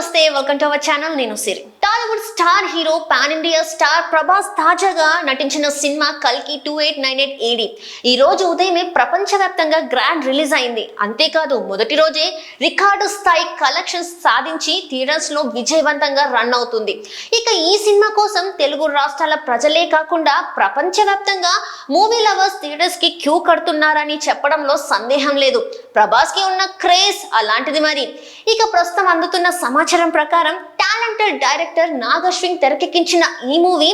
నమస్తే welcome to our channel నేను Siri. Tollywood star hero pan India star Prabhas తాజాగా నటించిన సినిమా కల్కి two eight nine eight AD ఈ రోజు ఉదయమే ప్రపంచవ్యాప్తంగా గ్రాండ్ రిలీజ్ అయింది. అంతేకాదు మొదటి రోజే రికార్డు స్థాయి కలెక్షన్స్ సాధించి థియేటర్స్లో విజయవంతంగా రన్ అవుతుంది. ఇక ఈ సినిమా కోసం తెలుగు రాష్ట్రాల ప్రజలే కాకుండా ప్రపంచవ్యాప్తంగా మూవీ లవర్స్ థియేటర్స్కి క్యూ కడుతున్నారని చెప్పడంలో సందేహం లేదు. ప్రభాస్కి ఉన్న క్రేజ్ అలాంటిది మరి. ఇక ప్రస్తుతం అందుతున్న సమాచారం ప్రకారం టాలెంటెడ్ డైరెక్టర్ నాగశ్విన్ తెరకెక్కించిన ఈ మూవీ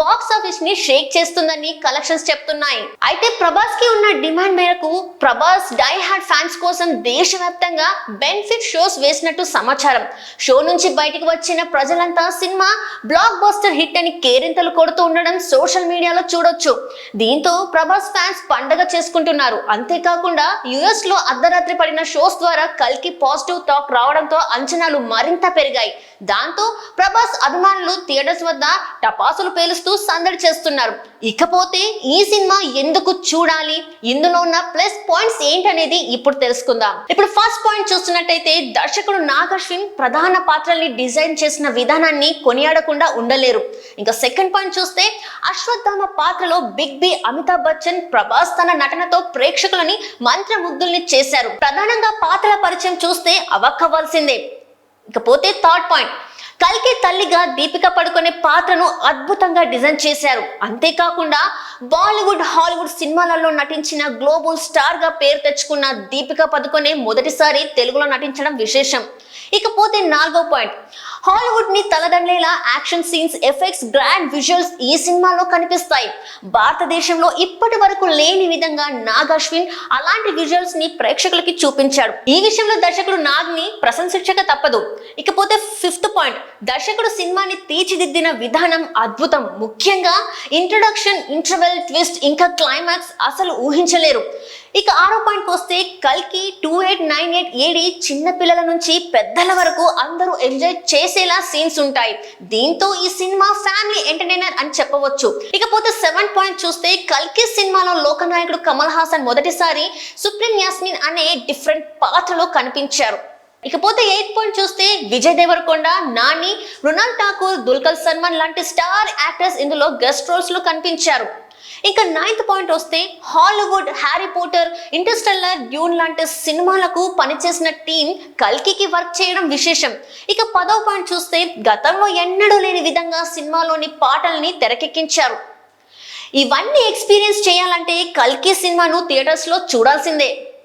బాక్స్ ఆఫీస్ని షేక్ చేస్తుందని కలెక్షన్స్ చెప్తున్నాయి. అయితే ప్రభాస్కి ఉన్న డిమాండ్ మేరకు ప్రభాస్ డై హార్డ్ ఫ్యాన్స్ కోసం దేశవ్యాప్తంగా బెనిఫిట్ షోస్ వేసినట్టు సమాచారం. షో నుంచి బయటకు వచ్చిన ప్రజలంతా సినిమా బ్లాక్ బస్టర్ హిట్ అని కేరింతలు కొడుతూ ఉండడం సోషల్ మీడియాలో చూడొచ్చు. దీంతో ప్రభాస్ ఫ్యాన్స్ పండగ చేసుకుంటున్నారు. అంతేకాకుండా యుఎస్లో అర్ధరాత్రి పడిన షోస్ ద్వారా కల్కి పాజిటివ్ టాక్ రావడంతో అంచనాలు మరింత పెరిగాయి. దాంతో ప్రభాస్ అభిమానులు థియేటర్స్ వద్ద టపాసులు పేలుస్తూ సందడి చేస్తున్నారు. ఇకపోతే ఈ సినిమా ఎందుకు చూడాలి? ఇందులో ఉన్న ప్లస్ పాయింట్స్ ఏంటనేది ఇప్పుడు తెలుసుకుందాం. ఇప్పుడు ఫస్ట్ పాయింట్ చూస్తున్నట్టయితే దర్శకుడు నాగశ్విన్ ప్రధాన పాత్రల్ని డిజైన్ చేసిన విధానాన్ని కొనియాడకుండా ఉండలేరు. ఇంకా సెకండ్ పాయింట్ చూస్తే అశ్వత్థామ పాత్రలో బిగ్ బి అమితాబ్ బచ్చన్ ప్రభాస్ తన నటనతో ప్రేక్షకులని మంత్రముగ్ధుల్ని చేశారు. ప్రధానంగా పాత్రల పరిచయం చూస్తే అవక్కవలసిందే ఇకపోతే థర్డ్ పాయింట్ కల్కి తల్లిగా దీపిక పడుకునే పాత్రను అద్భుతంగా డిజైన్ చేశారు. అంతేకాకుండా బాలీవుడ్ హాలీవుడ్ సినిమాలలో నటించిన గ్లోబల్ స్టార్గా పేరు తెచ్చుకున్న దీపిక పదుకొనే మొదటిసారి తెలుగులో నటించడం విశేషం. ఇకపోతే నాలుగో పాయింట్. హాలీవుడ్ని తలదండేలా action scenes effects grand visuals ఈ సినిమాలో కనిపిస్తాయి. భారతదేశంలో ఇప్పటి వరకు లేని విధంగా నాగ్ అశ్విన్ అలాంటి విజువల్స్ని ప్రేక్షకులకి చూపించాడు. ఈ విషయంలో దర్శకుడు నాగ్ని ప్రశంసించక తప్పదు. ఇకపోతే ఫిఫ్త్ పాయింట్ దర్శకుడు సినిమాని తీర్చిదిద్దిన విధానం అద్భుతం. ముఖ్యంగా ఇంట్రొడక్షన్ ఇంటర్వెల్ ట్విస్ట్ ఇంకా క్లైమాక్స్ అసలు ఊహించలేరు. ఇక ఆరో పాయింట్కి వస్తే కల్కి two eight nine eight AD చిన్నపిల్లల నుంచి పెద్దల వరకు అందరూ ఎంజాయ్ చేసేలా సీన్స్ ఉంటాయి. దీంతో ఈ సినిమా ఫ్యామిలీ ఎంటర్టైనర్ అని చెప్పవచ్చు. ఇకపోతే సెవెన్ పాయింట్ చూస్తే కల్కి సినిమాలో లోకనాయకుడు కమల్ హాసన్ మొదటిసారి సుప్రీం యాస్మిన్ అనే డిఫరెంట్ పాత్రలో కనిపించారు. ఇకపోతే ఎయిత్ పాయింట్ చూస్తే విజయ్ దేవరకొండ నాని మృణాల్ ఠాకూర్ దుల్కర్ సల్మాన్ లాంటి స్టార్ యాక్టర్స్ ఇందులో గెస్ట్ రోల్స్లో కనిపించారు. ఇంకా నైన్త్ పాయింట్ వస్తే Hollywood Harry Potter Interstellar Dune లాంటి సినిమాలకు పనిచేసిన టీం కల్కికి వర్క్ చేయడం విశేషం. ఇక పదో పాయింట్ చూస్తే గతంలో ఎన్నడూ లేని విధంగా సినిమాలోని పాటల్ని తెరకెక్కించారు. ఇవన్నీ ఎక్స్పీరియన్స్ చేయాలంటే కల్కి సినిమాను థియేటర్స్లో చూడాల్సిందే.